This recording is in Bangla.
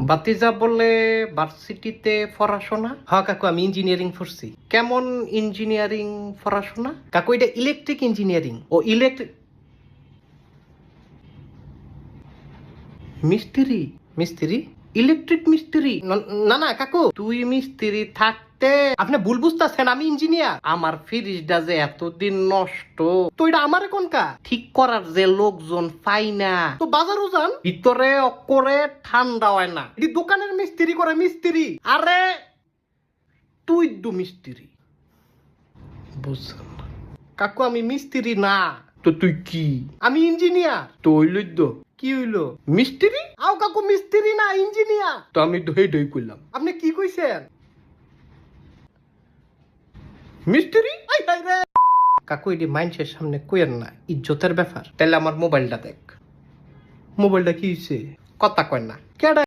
বাতিজা বলে ভার্সিটিতে পড়াশোনা? হ্যাঁ কাকু, আমি ইঞ্জিনিয়ারিং পড়ছি। কেমন ইঞ্জিনিয়ারিং পড়াশোনা? কাকু, এটা ইলেকট্রিক ইঞ্জিনিয়ারিং ও ইলেকট্রিক মিস্ত্রি? মিস্ত্রি? ইলেকট্রিক মিস্ত্রি? ন- না কাকু। তুই মিস্ত্রি থাকতে আপনি ভুল বুঝতেছেন আমি ইঞ্জিনিয়ার আমার ফ্রিজটা যে এতদিন নষ্ট। তো এটা আমার কোনকা ঠিক করার যে লোকজন পাই না। তো বাজারও যান ভিতরে অকরে ঠান্ডা হয় না। এটি দোকানের মিস্ত্রি করে মিস্ত্রি। আরে তুই দু মিস্ত্রি। না। কাকু আমি মিস্ত্রি না। তো তুই কি? আমি ইঞ্জিনিয়ার তো হইল কি হইল? মিস্ত্রি? আও কাকু মিস্ত্রি না ইঞ্জিনিয়ার তো আমি ধই ধই করলাম আপনি কি কইছেন? মিস্ত্রি কাকু এটি মাইন্ডসের সামনে কুয়ের না ইজ্জতের ব্যাপার। তাহলে আমার মোবাইলটা দেখ। মোবাইলটা কি হয়েছে কথা কয় না। কেডা